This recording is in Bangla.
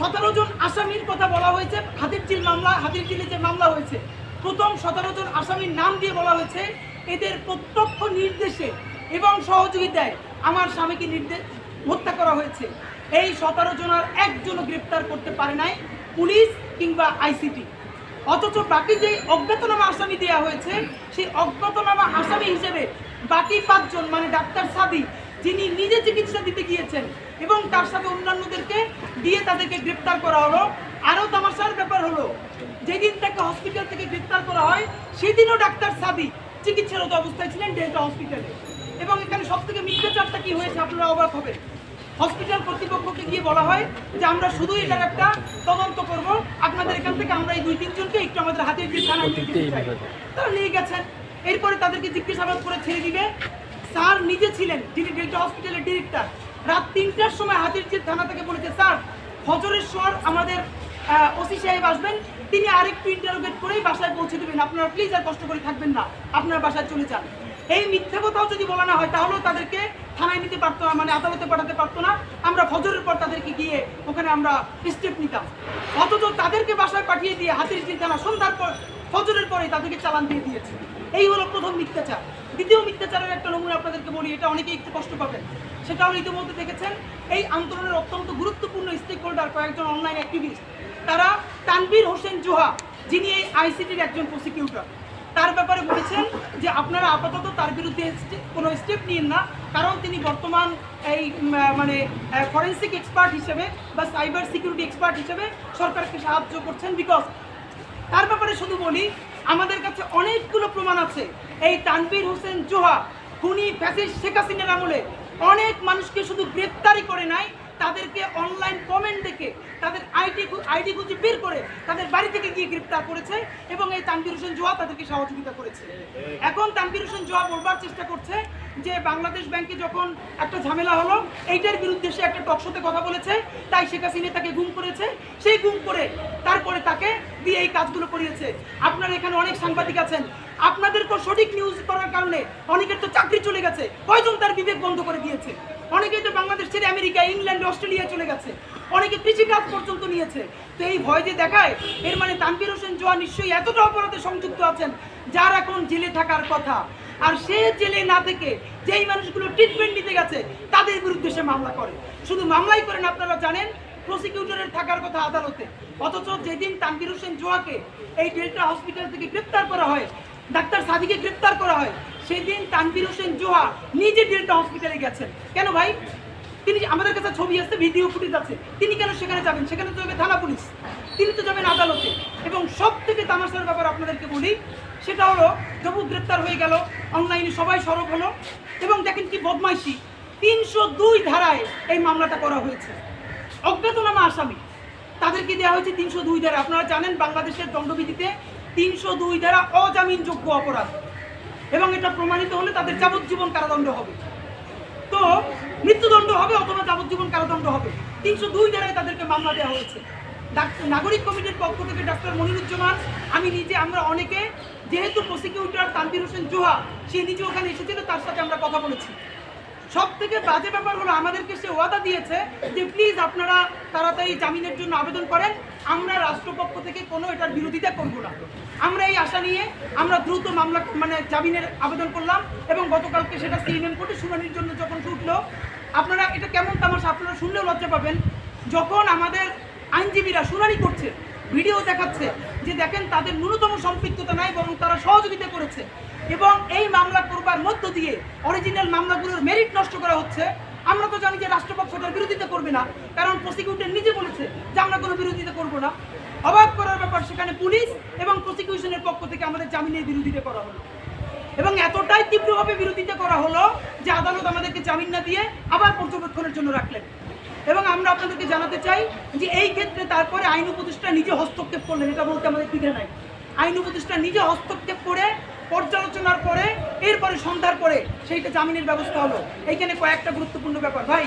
সতেরো জন আসামির কথা বলা হয়েছে হাতিরঝিল মামলা হাতিরঝিলে যে মামলা হয়েছে। প্রথম সতেরো জন আসামির নাম দিয়ে বলা হয়েছে, এদের প্রত্যক্ষ নির্দেশে এবং সহযোগিতায় আমার স্বামীকে নির্দেশ হত্যা করা হয়েছে। এই সতেরো জনের একজনও গ্রেপ্তার করতে পারে নাই, পুলিশ কিংবা আইসিটি। অথচ বাকি যে অজ্ঞাতনামা আসামি দেওয়া হয়েছে, সেই অজ্ঞাতনামা আসামি হিসেবে বাকি পাঁচজন মানে ডাক্তার সাদি, যিনি নিজে চিকিৎসা দিতে গিয়েছেন এবং তার সাথে অন্যান্যদেরকে দিয়ে তাদেরকে গ্রেপ্তার করা হলো। আরও তামাশার ব্যাপার হলো, যেদিন তাকে হসপিটাল থেকে গ্রেপ্তার করা হয়, সেদিনও ডাক্তার সাদি চিকিৎসারত অবস্থায় ছিলেন ডেল্টা হসপিটালে এবং এখানে সব থেকে মিথ্যাচারটা কি হয়েছে আপনারা অবাক হবেন। হসপিটাল কর্তৃপক্ষকে গিয়ে বলা হয় যে আমরা শুধু এটার একটা তদন্ত করব, আপনাদের এখান থেকে আমরা এই দুই তিনজনকে একটু আমাদের হাতের যে থানায় নিয়ে যেতে চাই। তারা নিয়ে গেছেন। এরপরে তাদেরকে জিজ্ঞাসাবাদ করে ছেড়ে দিবে। স্যার নিজে ছিলেন, যিনি ডেল্টা হসপিটালের ডিরেক্টর রাত তিনটার সময় হাতির থানা থেকে বলেছে, স্যার ফজরের স্বর আমাদের ওসি সাহেব আসবেন, তিনি আরেকটু ইন্টারোগেট করেই বাসায় পৌঁছে দেবেন। আপনারা প্লিজ আর কষ্ট করে থাকবেন না, আপনার বাসায় চলে যান। এই মিথ্যে কথাও যদি বলা না হয়, তাহলেও তাদেরকে থানায় নিতে পারতো না মানে আদালতে পাঠাতে পারতো না। আমরা ফজরের পর তাদেরকে গিয়ে ওখানে আমরা স্টেপ নিতাম। অথচ তাদেরকে বাসায় পাঠিয়ে দিয়ে হাতির থানা সন্ধ্যার পর, ফজরের পরে তাদেরকে চালান দিয়ে দিয়েছে। এই হলো প্রথম মিথ্যাচার। দ্বিতীয় মিথ্যাচারের একটা নমুনা আপনাদেরকে বলি, এটা অনেকেই একটু কষ্ট পাবেন। সেটা হলো ইতিমধ্যে দেখেছেন। এই আন্দোলনের অত্যন্ত গুরুত্বপূর্ণ স্টেক হোল্ডার কয়েকজন অনলাইন অ্যাক্টিভিস্ট তারা তানভীর হোসেন জোহা, যিনি এই আইসিটির একজন প্রসিকিউটর তার ব্যাপারে বলেছেন যে আপনারা আপাতত তার বিরুদ্ধে কোনো স্টেপ নিন না। কারণ তিনি বর্তমান এই মানে ফরেন্সিক এক্সপার্ট হিসেবে বা সাইবার সিকিউরিটি এক্সপার্ট হিসেবে সরকারকে সাহায্য করছেন বিকজ তার ব্যাপারে শুধু বলি, আমাদের কাছে অনেকগুলো প্রমাণ আছে। এই তানভীর হোসেন জোহা, খুনি ফ্যাসিস্ট শেখ হাসিনার আমলে অনেক মানুষকে শুধু গ্রেপ্তারি করে নাই, তাদেরকে অনলাইন কমেন্ট দেখে, তাদের আইডি আইডি খুঁজে বের করে তাদের বাড়ি থেকে গিয়ে গ্রেপ্তার করেছে এবং এই তানভীর হোসেন জোয়া তাদেরকে সহযোগিতা করেছে। এখন তানভীর হোসেন জোয়া বলবার চেষ্টা করছে যে বাংলাদেশ ব্যাংকে যখন একটা ঝামেলা হলো, এইটার বিরুদ্ধে সে একটা টকশোতে কথা বলেছে, তাই শেখ হাসিনা তাকে গুম করেছে। সেই গুম করে তারপরে তাকে দিয়ে এই কাজগুলো করিয়েছে। আপনারা এখানে অনেক সাংবাদিক আছেন আপনাদেরকে সঠিক নিউজ করার কারণে অনেকের তো চাকরি চলে গেছে। কয়জন তার বিবেক বন্ধ করে দিয়েছে? অনেকেই তো বাংলাদেশ ছেড়ে আমেরিকা, ইংল্যান্ড, অস্ট্রেলিয়া চলে গেছে। অনেকে কৃষিকাজ পর্যন্ত নিয়েছে। তো এই ভয় যে দেখায়, এর মানে তানভীর হোসেন জোয়া নিশ্চয়ই এতটা অপরাধে সংযুক্ত আছেন, যার এখন জেলে থাকার কথা। আর সে জেলে না থেকে যেই মানুষগুলো ট্রিটমেন্ট নিতে গেছে, তাদের বিরুদ্ধে সে মামলা করে। শুধু মামলাই করেন আপনারা জানেন প্রসিকিউটরের থাকার কথা আদালতে। অথচ যেদিন তানভীর হোসেন জোয়াকে এই ডেল্টা হসপিটাল থেকে গ্রেপ্তার করা হয় ডাক্তার সাদিকে গ্রেপ্তার করা হয়। সেদিন তানভীর হোসেন জোহা নিজে ডেল্টা হসপিটালে গেছেন। কেন ভাই? তিনি আমাদের কাছে ছবি আছে ভিডিও ফুটেজ আছে, তিনি কেন সেখানে যাবেন? সেখানে তো যাবে থানা পুলিশ। তিনি তো যাবেন আদালতে। এবং সব থেকে তামাশার ব্যাপার আপনাদেরকে বলি, সেটা হলো জবু গ্রেপ্তার হয়ে গেল, অনলাইনে সবাই সরব হলো, এবং দেখেন কি বদমাইশি, তিনশো দুই ধারায় এই মামলাটা করা হয়েছে। অজ্ঞাতনামা আসামি। তাদেরকে দেওয়া হয়েছে তিনশো দুই ধারা আপনারা জানেন বাংলাদেশের দণ্ডবিধিতে তিনশো দুই ধারা অজামিনযোগ্য অপরাধ। এবং এটা প্রমাণিত হলে তাদের যাবজ্জীবন কারাদণ্ড হবে। তো মৃত্যুদণ্ড হবে অথবা যাবজ্জীবন কারাদণ্ড হবে। তিনশো দুই ধারায় তাদেরকে মামলা দেওয়া হয়েছে। নাগরিক কমিটির পক্ষ থেকে ডাক্তার মনিরুজ্জামান, আমি নিজে, আমরা অনেকে, যেহেতু প্রসিকিউটর তানভীর হোসেন জোহা, সে নিজে ওখানে এসেছিল, তার সাথে আমরা কথা বলেছি। সব থেকে বাজে ব্যাপার হলো আমাদেরকে সে ওয়াদা দিয়েছে যে প্লিজ আপনারা তাড়াতাড়ি জামিনের জন্য আবেদন করেন। আমরা রাষ্ট্রপক্ষ থেকে কোনো এটার বিরোধিতা করব না। আমরা এই আশা নিয়ে আমরা দ্রুত মামলা মানে জামিনের আবেদন করলাম এবং গতকালকে সেটা সিএমএম কোর্টে শুনানির জন্য যখন উঠল, আপনারা এটা কেমন তামাশা? আপনারা শুনলেও লজ্জা পাবেন। যখন আমাদের আইনজীবীরা শুনানি করছে, ভিডিও দেখাচ্ছে যে দেখেন তাদের ন্যূনতম সম্পৃক্ততা নাই বরং তারা সহযোগিতা করেছে এবং এই মামলা করবার মধ্য দিয়ে অরিজিনাল মামলাগুলোর মেরিট নষ্ট করা হচ্ছে, আমরা তো জানি যে রাষ্ট্রপক্ষটার বিরোধিতা করবে না, কারণ প্রসিকিউটর নিজে বলেছে যে আমরা কোনো বিরোধিতা করব না। অবাক করার ব্যাপার, সেখানে পুলিশ এবং প্রসিকিউশনের পক্ষ থেকে আমাদের জামিনের বিরোধিতা করা হলো। এবং এতটাই তীব্রভাবে বিরোধিতা করা হলো যে আদালত আমাদেরকে জামিন না দিয়ে আবার পর্যবেক্ষণের জন্য রাখলেন। এবং আমরা আপনাদেরকে জানাতে চাই যে এই ক্ষেত্রে তারপরে আইন উপদেষ্টা নিজে হস্তক্ষেপ করলেন, এটা বলতে আমাদের দ্বিধা নাই। আইন উপদেষ্টা নিজে হস্তক্ষেপ করে পর্যালোচনার পরে এরপরে সন্ধ্যার পরে সেইটা জামিনের ব্যবস্থা হলো। এইখানে কয়েকটা গুরুত্বপূর্ণ ব্যাপার। ভাই